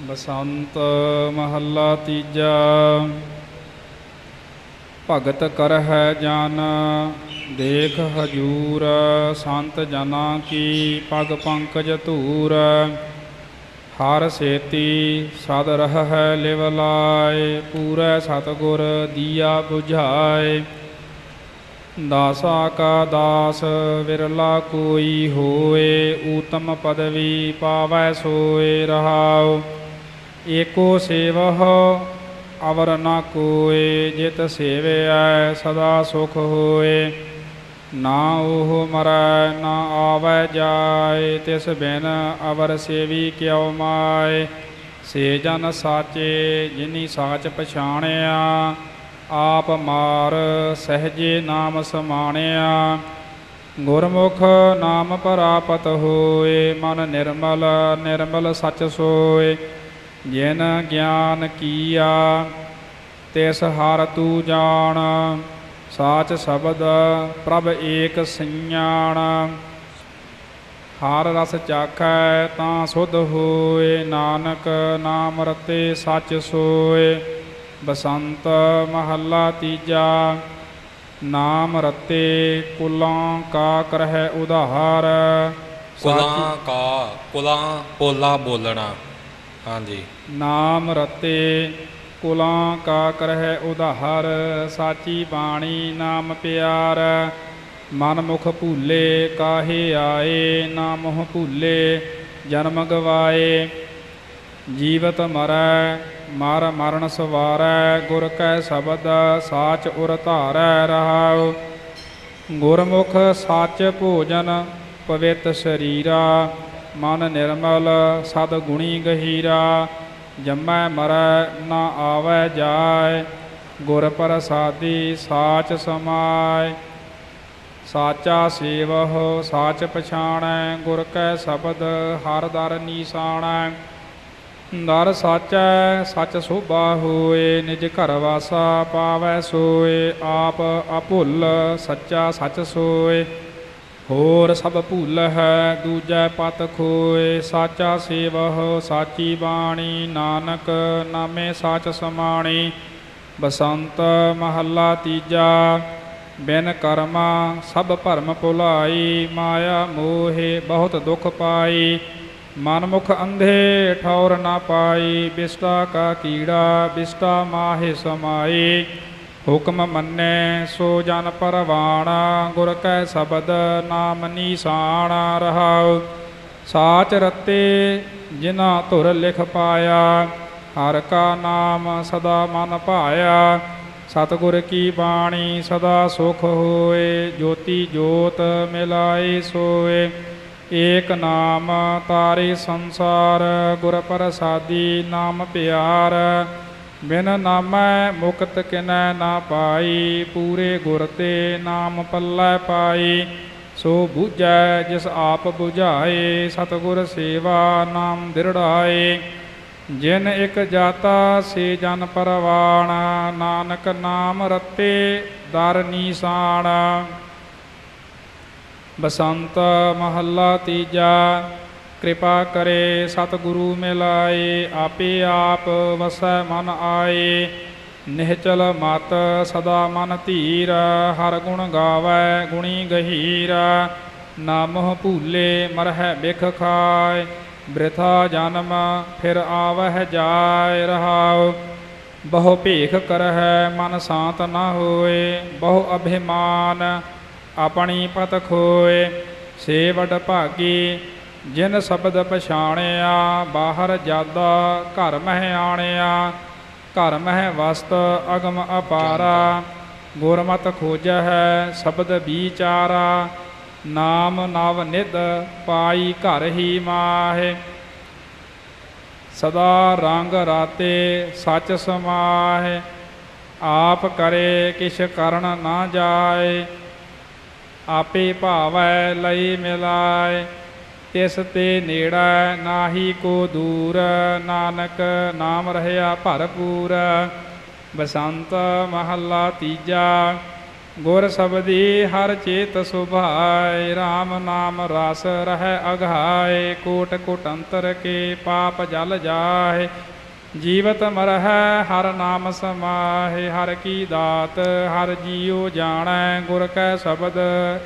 ਬਸੰਤ ਮਹੱਲਾ ਤੀਜਾ। ਭਗਤ ਕਰਹਿ ਜਨ, ਦੇਖ ਹਜੂਰ, ਸੰਤ ਜਨਾ ਕੀ ਪਗ ਪੰਕਜ ਧੂਰ। ਹਰ ਸੇਤੀ ਸਦ ਰਹਿ ਲਿਵ ਲਾਇ ਪੂਰੈ ਸਤਗੁਰ ਦੀਆ 부ਝਾਏ ਦਾਸਾ ਕਾ ਦਾਸ ਵਿਰਲਾ ਕੋਈ ਹੋਏ, ਊਤਮ ਪਦਵੀ ਪਾਵੈ ਸੋਏ ਰਹਾਓ ਏਕੋ ਸੇਵਹ ਅਵਰ ਨਾ ਕੋਏ, ਜਿਤ ਸੇਵਿਐ ਸਦਾ ਸੁਖ ਹੋਏ। ਨਾ ਉਹ ਮਰੈ, ਨਾ ਆਵੈ ਜਾਏ, ਤਿਸ ਬਿਨ ਅਵਰ ਸੇਵੀ ਕਿਉ ਮਾਏ। ਸੇ ਜਨ ਸਾਚੇ, ਜਿਨੀ ਸਾਚ ਪਛਾਣਿਆ, ਆਪ ਮਾਰ ਸਹਜੇ ਨਾਮ ਸਮਾਣਿਆ। ਗੁਰਮੁਖ ਨਾਮ ਪ੍ਰਾਪਤ ਹੋਏ, ਮਨ ਨਿਰਮਲ ਨਿਰਮਲ ਸਚ ਸੋਏ। ਜਿਨ ਗਿਆਨ ਕੀਆ, ਤਿਸ ਹਰ ਤੂ ਜਾਣ, ਸਾਚ ਸ਼ਬਦ ਪ੍ਰਭ ਏਕ ਸੰඥਾਣ ਹਰ ਰਸ ਚਾਖੈ ਤਾਂ ਸੁਧ ਹੋਏ, ਨਾਨਕ ਨਾਮ ਰਤੇ ਸੱਚ ਸੋਏ। ਬਸੰਤ ਮਹੱਲਾ ਤੀਜਾ, ਨਾਮ ਰਤੇ ਕੁਲਾਂ ਕਾ ਕਰਹਿ ਉਧਾਰ। ਕੁਲਾਂ ਕਾ, ਕੁਲਾਂ ਪੋਲਾ ਬੋਲਣਾ। ਹਾਂਜੀ। ਨਾਮ ਰਤੇ ਕੁਲਾਂ ਕਾ ਕਰਹਿ ਉਧਾਰ, ਸਾਚੀ ਬਾਣੀ ਨਾਮ ਪਿਆਰ। ਮਨ ਮੁਖ ਭੂਲੇ ਕਾਹੇ ਆਏ ਨਾਮ ਮੋਹ ਭੂਲੇ ਜਨਮ ਗਵਾਏ। ਜੀਵਤ ਮਰੈ, ਮਰ ਮਰਨ ਸਵਾਰੈ, ਗੁਰ ਕੈ ਸ਼ਬਦ ਸਾਚ ਉਰ ਧਾਰੈ ਰਹਾਉ। ਗੁਰਮੁਖ ਸੱਚ ਭੋਜਨ ਪਵਿੱਤ ਸਰੀਰਾ ਮਨ ਨਿਰਮਲ, ਸਦ ਗੁਣੀ ਗਹੀਰਾ, ਜੰਮੈ ਮਰੈ ਨਾ ਆਵੈ ਜਾਏ ਗੁਰ ਪ੍ਰਸਾਦੀ ਸਾਚ ਸਮਾਏ ਸਾਚਾ ਸੇਵਹੁ, ਸਾਚ ਪਛਾਣੈ, ਗੁਰ ਕੈ ਸ਼ਬਦ ਹਰ ਦਰ ਨੀਸਾਣੈ। ਦਰ ਸਾਚੈ, ਸਚ ਸੋਭਾ ਹੋਏ, ਨਿਜ ਘਰ ਵਾਸਾ ਪਾਵੈ ਸੋਏ, ਆਪ ਅਭੁੱਲ, ਸੱਚਾ ਸਚ ਸੋਏ। ਹੋਰ ਸਭ ਭੁੱਲ ਹੈ ਦੂਜੈ ਪਤ ਖੋਏ, ਸਾਚਾ ਸੇਵਹੁ, ਸਾਚੀ ਬਾਣੀ, ਨਾਨਕ ਨਾਮੇ ਸਾਚ ਸਮਾਣੀ। ਬਸੰਤ ਮਹੱਲਾ ਤੀਜਾ, ਬਿਨ ਕਰਮਾ ਸਭ ਭਰਮ ਭੁਲਾਈ, ਮਾਇਆ ਮੋਹਿ ਬਹੁਤ ਦੁਖ ਪਾਈ। ਮਨ ਮੁਖ ਅੰਧੇ ਠੌਰ ਨਾ ਪਾਈ ਬਿਸਟਾ ਕਾ ਕੀੜਾ ਬਿਸਟਾ ਮਾਹੇ ਸਮਾਈ। ਹੁਕਮ ਮੰਨੈ, ਸੋ ਜਨ ਪਰਵਾਣਾ, ਗੁਰ ਕੈ ਸ਼ਬਦ, ਨਾਮ ਨਿਸ਼ਾਨ ਰਹਾਉ। ਸਾਚ ਰਤੇ ਜਿਨਾ ਧੁਰ ਲਿਖ ਪਾਇਆ, ਹਰ ਕਾ ਨਾਮ ਸਦਾ ਮਨ ਭਾਇਆ। ਸਤਿਗੁਰ ਕੀ ਬਾਣੀ ਸਦਾ ਸੁਖ ਹੋਏ, ਜੋਤੀ ਜੋਤ ਮਿਲਾਏ ਸੋਏ। ਏਕ ਨਾਮ ਤਾਰੇ ਸੰਸਾਰ, ਗੁਰ ਪ੍ਰਸਾਦੀ ਨਾਮ ਪਿਆਰ। ਬਿਨ ਨਾਮੈ ਮੁਕਤ ਕਿਨੈ ਨਾ ਪਾਈ, ਪੂਰੇ ਗੁਰ ਤੇ ਨਾਮ ਪੱਲੇ ਪਾਈ। ਸੋ ਬੁਝੈ ਜਿਸ ਆਪ 부ਝਾਏ ਸਤਿਗੁਰ ਸੇਵਾ ਨਾਮ ਦਿਰੜਾਏ। ਜਿਨ ਇਕ ਜਾਤਾ ਸੇ ਜਨ ਪਰਵਾਣ, ਨਾਨਕ ਨਾਮ ਰਤੇ ਦਰ ਨੀਸਾਨ ਬਸੰਤ ਮਹੱਲਾ ਤੀਜਾ ਕਿਰਪਾ ਕਰੇ ਸਤਿਗੁਰੂ ਮਿਲਾਏ, ਆਪੇ ਆਪ ਵਸੈ ਮਨ ਆਏ। ਨਿਹਚਲ ਮਤ ਸਦਾ ਮਨ ਧੀਰ, ਹਰ ਗੁਣ ਗਾਵੈ ਗੁਣੀ ਗਹੀਰ। ਨਾਮਹ ਭੂਲੇ ਮਰਹਿ ਬਿਖ ਖਾਏ, ਬ੍ਰਿਥਾ ਜਨਮ ਫਿਰ ਆਵਹਿ ਜਾਇ ਰਹਾਉ। ਬਹੁ ਭੇਖ ਕਰਹਿ ਮਨ ਸ਼ਾਂਤ ਨਾ ਹੋਏ, ਬਹੁ ਅਭਿਮਾਨ ਆਪਣੀ ਪਤ ਖੋਏ। ਸੇ ਭਾਗੀ ਜਿਨ ਸ਼ਬਦ ਪਛਾਣਿਆ, ਬਾਹਰ ਜਾਦਾ ਘਰ ਮਹਿ ਆਣਿਆ, ਘਰ ਮਹਿ ਵਸਤ ਅਗਮ ਅਪਾਰਾ, ਗੁਰਮਤ ਖੋਜਹਿ ਸ਼ਬਦ ਵਿਚਾਰਾ, ਨਾਮ ਨਵ ਨਿਧ ਪਾਈ ਘਰ ਹੀ ਮਾਹੇ। ਸਦਾ ਰੰਗ ਰਾਤੇ ਸਚ ਸਮਾਹੇ, ਆਪ ਕਰੇ ਕਿਛ ਕਰਨ ਨਾ ਜਾਏ, ਆਪੇ ਭਾਵੈ ਲਈ ਮਿਲਾਏ। ਤਿਸ ਤੇ ਨੇੜਾ ਨਾਹੀ ਕੋ ਦੂਰ, ਨਾਨਕ ਨਾਮ ਰਹਿਆ ਭਰਪੂਰ। ਬਸੰਤ ਮਹੱਲਾ ਤੀਜਾ, ਗੁਰ ਸਬਦੀ ਹਰ ਚੇਤ ਸੁਭਾਏ RAM ਨਾਮ ਰਸ ਰਹਿ ਅਘਾਏ ਕੋਟ ਕੋਟ ਅੰਤਰ ਕੇ ਪਾਪ ਜਲ ਜਾਏ। ਜੀਵਤ ਮਰਹਿ ਹਰ ਨਾਮ ਸਮਾਹਿ, ਹਰ ਕੀ ਦਾਤ ਹਰ ਜੀਉ ਜਾਣੈ, ਗੁਰ ਕੈ ਸ਼ਬਦ,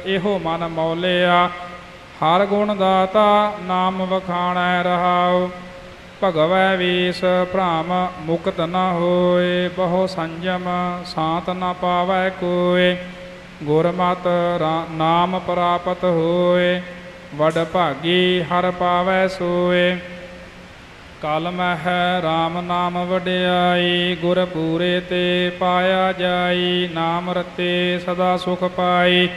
ਇਹੋ ਮਨ ਮੌਲਿਆ। ਹਰ ਗੁਣ ਦਾਤਾ ਨਾਮ ਵਖਾਣੈ ਰਹਾਉ। ਭਗਵੈ ਵੇਸ ਭ੍ਰਾਮ ਮੁਕਤ ਨ ਹੋਏ, ਬਹੁ ਸੰਜਮ ਸਾਤ ਨ ਪਾਵੈ ਕੋਏ। ਗੁਰਮਤ ਰਾ- ਨਾਮ ਪ੍ਰਾਪਤ ਹੋਏ, ਵਡ ਭਾਗੀ ਹਰ ਪਾਵੈ ਸੋਏ। ਕਲ ਮਹਿ RAM ਨਾਮ ਵਡਿਆਈ, ਗੁਰ ਪੂਰੇ ਤੇ ਪਾਇਆ ਜਾਈ, ਨਾਮ ਰਤੇ ਸਦਾ ਸੁਖ ਪਾਈ।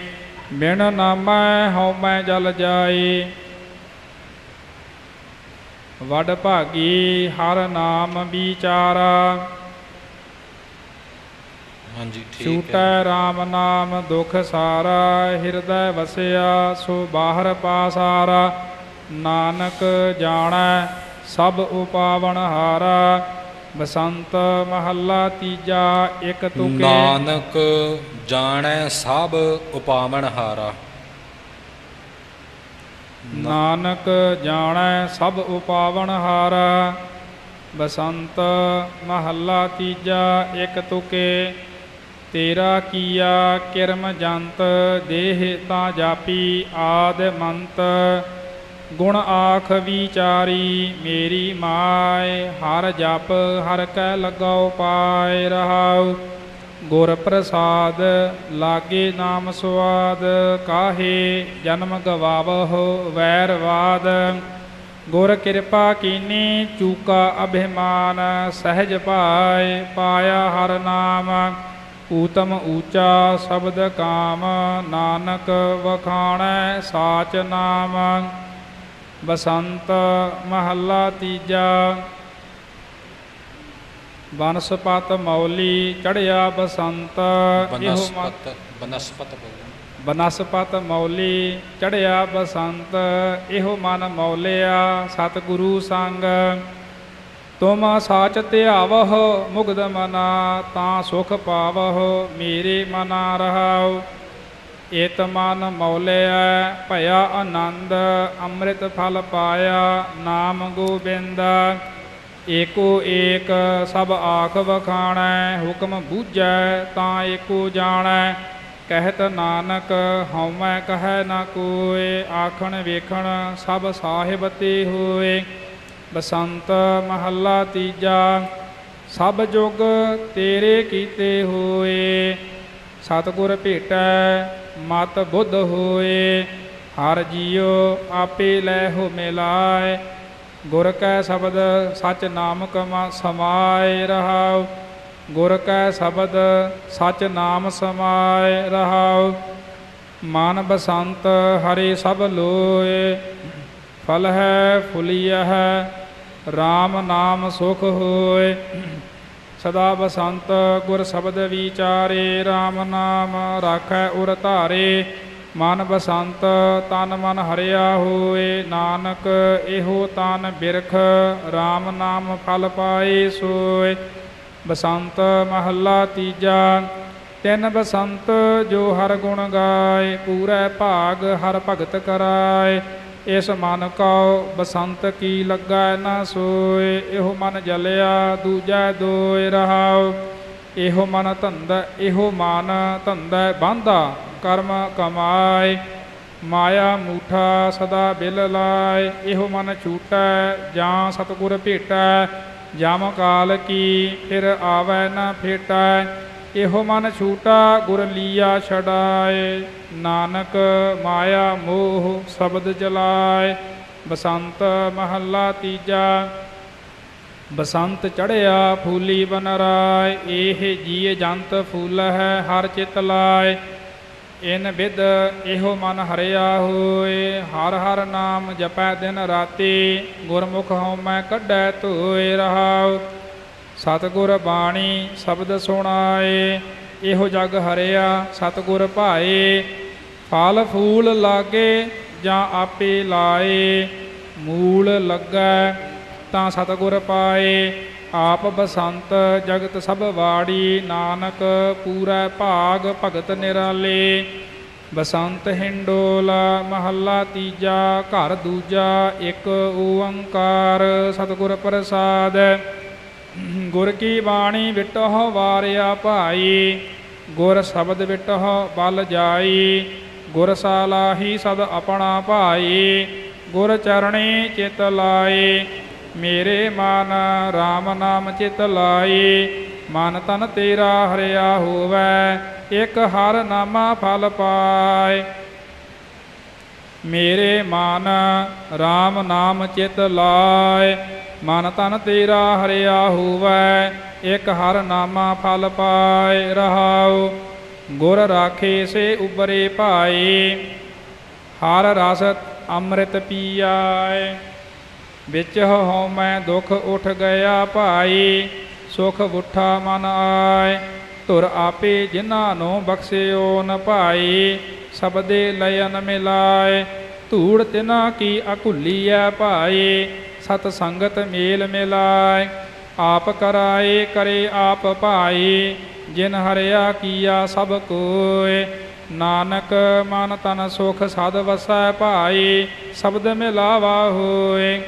ਬਿਨ ਨਾਮੈ ਹਉ ਮੈਂ ਜਲ ਜਾਈ। ਵਡ ਭਾਗੀ ਹਰ ਨਾਮ ਵਿਚਾਰਾ। ਹਾਂਜੀ ਠੀਕ ਹੈ। ਛੂਟੈ RAM ਨਾਮ ਦੁਖ ਸਾਰਾ ਹਿਰਦੈ ਵਸਿਆ ਸੋ ਬਾਹਰ ਪਾਸਾਰਾ। ਨਾਨਕ ਜਾਣੈ ਸਭ ਉਪਾਵਨ ਹਾਰਾ ਬਸੰਤ ਮਹੱਲਾ ਤੀਜਾ ਇੱਕ ਤੁਕੇ ਨਾਨਕ ਜਾਣੈ ਸਭ ਉਪਾਵਨ ਹਾਰਾ। ਨਾਨਕ ਜਾਣੈ ਸਭ ਉਪਾਵਨ ਹਾਰਾ। ਬਸੰਤ ਮਹੱਲਾ ਤੀਜਾ ਇੱਕ ਤੁਕੇ ਤੇਰਾ ਕੀਆ ਕਿਰਮ ਜੰਤ ਦੇਹ ਤਾਂ ਜਾਪੀ ਆਦ ਮੰਤ। ਗੁਣ ਆਖ ਵਿਚਾਰੀ ਮੇਰੀ ਮਾਏ, ਹਰ ਜਪ ਹਰ ਕੈ ਲਗਾਉ ਪਾਏ ਰਹਾਉ। ਗੁਰ ਪ੍ਰਸਾਦ ਲਾਗੇ ਨਾਮ ਸੁਆਦ, ਕਾਹੇ ਜਨਮ ਗਵਾਵਹੁ ਵੈਰਵਾਦ ਗੁਰ ਕਿਰਪਾ ਕੀਨੀ, ਚੂਕਾ ਅਭਿਮਾਨ, ਸਹਿਜ ਪਾਇ ਪਾਇਆ ਹਰ ਨਾਮ। ਊਤਮ ਊਚਾ ਸ਼ਬਦ ਕਾਮ, ਨਾਨਕ ਵਖਾਣੈ ਸਾਚ ਨਾਮ। ਬਸੰਤ ਮਹੱਲਾ ਤੀਜਾ। ਬਨਸਪਤ ਮੌਲੀ ਚੜਿਆ ਬਸੰਤ ਬਨਸਪਤ ਬਨਸਪਤ ਬਨਸਪਤ ਮੌਲੀ ਚੜਿਆ ਬਸੰਤ ਇਹੋ ਮਨ ਮੌਲਿਆ ਸਤਿਗੁਰੂ ਸੰਗ। ਤੁਮ ਸਾਚ ਧਿਆਵਹੁ ਮੁਗਧ ਮਨਾ ਤਾਂ ਸੁਖ ਪਾਵਹੁ ਮੇਰੇ ਮਨਾ ਰਹਾਉ। ਏਤ ਮਨ ਮੌਲਿਆ ਭਇਆ ਆਨੰਦ, ਅੰਮ੍ਰਿਤ ਫਲ ਪਾਇਆ, ਨਾਮ ਗੋਬਿੰਦ। ਏਕੋ ਏਕ, ਸਭ ਆਖ ਵਖਾਣੈ, ਹੁਕਮ ਬੂਝੈ, ਤਾਂ ਏਕੋ ਜਾਣੈ। ਕਹਿਤ ਨਾਨਕ, ਹਉਮੈ ਕਹੈ ਨਾ ਕੋਏ ਆਖਣ ਵੇਖਣ ਸਭ ਸਾਹਿਬ ਤੇ ਹੋਏ ਬਸੰਤ ਮਹੱਲਾ ਤੀਜਾ, ਸਭ ਜੁਗ ਤੇਰੇ ਕੀਤੇ ਹੋਏ ਸਤਿਗੁਰ ਭੇਟੈ ਮਤ ਬੁੱਧ ਹੋਏ, ਹਰ ਜੀਉ ਆਪੇ ਲੈ ਹੋ ਮਿਲਾਏ। ਗੁਰ ਕੈ ਸ਼ਬਦ ਸਚ ਨਾਮ ਕਮਾ ਸਮਾਏ ਰਹਾਉ। ਗੁਰ ਕੈ ਸ਼ਬਦ ਸਚ ਨਾਮ ਸਮਾਏ ਰਹਾਉ। ਮਨ ਬਸੰਤ ਹਰੇ ਸਭ ਲੋਏ। ਫਲ ਹੈ ਫੁਲੀਹ RAM ਨਾਮ ਸੁਖ ਹੋਏ। ਸਦਾ ਬਸੰਤ ਗੁਰ ਸ਼ਬਦ ਵਿਚਾਰੇ RAM ਨਾਮ ਰਾਖੈ ਉਰ ਧਾਰੇ। ਮਨ ਬਸੰਤ, ਤਨ ਮਨ ਹਰਿਆ ਹੋਏ। ਨਾਨਕ ਇਹੋ ਤਨ ਬਿਰਖ RAM ਨਾਮ ਫਲ ਪਾਏ ਸੋਏ। ਬਸੰਤ ਮਹੱਲਾ ਤੀਜਾ, ਤਿੰਨ ਬਸੰਤ ਜੋ ਹਰ ਗੁਣ ਗਾਏ, ਪੂਰੇ ਭਾਗ ਹਰ ਭਗਤ ਕਰਾਏ। ਇਸ ਮਨ ਕਉ ਬਸੰਤ ਕੀ ਲੱਗਾ ਨਾ ਸੋਏ, ਇਹੋ ਮਨ ਜਲਿਆ ਦੂਜਾ ਦੋਇ ਰਹਾਉ। ਇਹੋ ਮਨ ਧੰਦਾ, ਇਹੋ ਮਨ ਧੰਦਾ, ਬਾਂਧਾ ਕਰਮ ਕਮਾਏ। ਮਾਇਆ ਮੂਠਾ ਸਦਾ ਬਿਲ ਲਾਏ। ਇਹੋ ਮਨ ਛੂਟੈ ਜਾਂ ਸਤਿਗੁਰ ਭੇਟੈ। ਜਮ ਕਾਲ ਕੀ, ਫਿਰ ਆਵੈ ਨਾ ਫੇਟੈ। ਇਹੋ ਮਨ ਛੂਟਾ ਗੁਰ ਲੀਆ ਛਡਾਏ। ਨਾਨਕ ਮਾਇਆ ਮੋਹ ਸ਼ਬਦ ਜਲਾਏ, ਬਸੰਤ ਮਹੱਲਾ ਤੀਜਾ। ਬਸੰਤ ਚੜਿਆ ਫੂਲੀ ਬਨਰਾਏ, ਇਹ ਜੀਏ ਜੰਤ ਫੂਲ ਹੈ ਹਰ ਚਿਤ ਲਾਏ। ਇਨ ਵਿਦ ਇਹੋ ਮਨ ਹਰਿਆ ਹੋਏ, ਹਰ ਹਰ ਨਾਮ ਜਪੈ ਦਿਨ ਰਾਤੀ, ਗੁਰਮੁਖ ਹਉ ਮੈਂ ਕੱਢੈ ਧੋਏ ਰਹਾਉ। ਸਤਿਗੁਰ ਬਾਣੀ ਸ਼ਬਦ ਸੁਣਾਏ, ਇਹੋ ਜਗ ਹਰਿਆ, ਸਤਿਗੁਰ ਭਾਏ। ਫਲ ਫੂਲ ਲਾਗੇ ਜਾਂ ਆਪੇ ਲਾਏ, ਮੂਲ ਲੱਗੈ ਤਾਂ ਸਤਿਗੁਰ ਪਾਏ। ਆਪ ਬਸੰਤ ਜਗਤ ਸਭ ਵਾੜੀ, ਨਾਨਕ ਪੂਰਾ ਭਾਗ ਭਗਤ ਨਿਰਾਲੇ। ਬਸੰਤ ਹਿੰਡੋਲਾ ਮਹੱਲਾ ਤੀਜਾ, ਘਰ ਦੂਜਾ ਇੱਕ ਓੰਕਾਰ ਸਤਿਗੁਰ ਪ੍ਰਸਾਦ। ਗੁਰ ਕੀ ਬਾਣੀ ਵਿਟਹੁ ਵਾਰਿਆ ਭਾਈ, ਗੁਰ ਸ਼ਬਦ ਵਿਟਹੁ ਬਲ ਜਾਈ। ਗੁਰ ਸਾਲਾਹੀ ਸਦ ਆਪਣਾ ਭਾਈ, ਗੁਰ ਚਰਣੀ ਚਿਤ ਲਾਏ ਮੇਰੇ ਮਨ RAM ਨਾਮ ਚਿਤ ਲਾਏ ਮਨ ਤਨ ਤੇਰਾ ਹਰਿਆ ਹੋਵੇ, ਇੱਕ ਹਰ ਨਾਮਾ ਫਲ ਪਾਏ। ਮੇਰੇ ਮਨ RAM ਨਾਮ ਚਿਤ ਲਾਏ। ਮਨ ਤਨ ਤੇਰਾ ਹਰਿਆ ਹੋਵੇ, ਇੱਕ ਹਰ ਨਾਮਾ ਫਲ ਪਾਏ ਰਹਾਉ। ਗੁਰ ਰਾਖੇ ਸੇ ਉਬਰੇ ਭਾਏ, ਹਰ ਰਸ ਅੰਮ੍ਰਿਤ ਪੀਆਏ। ਵਿੱਚ ਹਉ ਮੈਂ ਦੁਖ ਉਠ ਗਿਆ ਭਾਈ ਸੁਖ ਉਠਾ ਮਨ ਆਏ। ਧੁਰ ਆਪੇ ਜਿਨ੍ਹਾਂ ਨੂੰ ਬਖਸ਼ਿਓ ਨ ਭਾਈ ਸਬਦੇ ਲਯਨ ਮਿਲਾਏ। ਧੂੜ ਤਿਨਾ ਕੀ ਅਕੁੱਲੀ ਅਕੁਲੀਐ ਭਾਈ ਸਤ ਸੰਗਤ ਮੇਲ ਮਿਲਾਏ। ਆਪ ਕਰਾਏ ਕਰੇ ਆਪ ਭਾਈ ਜਿਨ ਹਰਿਆ ਕੀਆ ਸਭ ਕੋਇ ਨਾਨਕ ਮਨ ਤਨ ਸੁਖ ਸਦ ਵਸੈ ਭਾਈ, ਸ਼ਬਦ ਮਿਲਾਵਾ ਹੋਏ।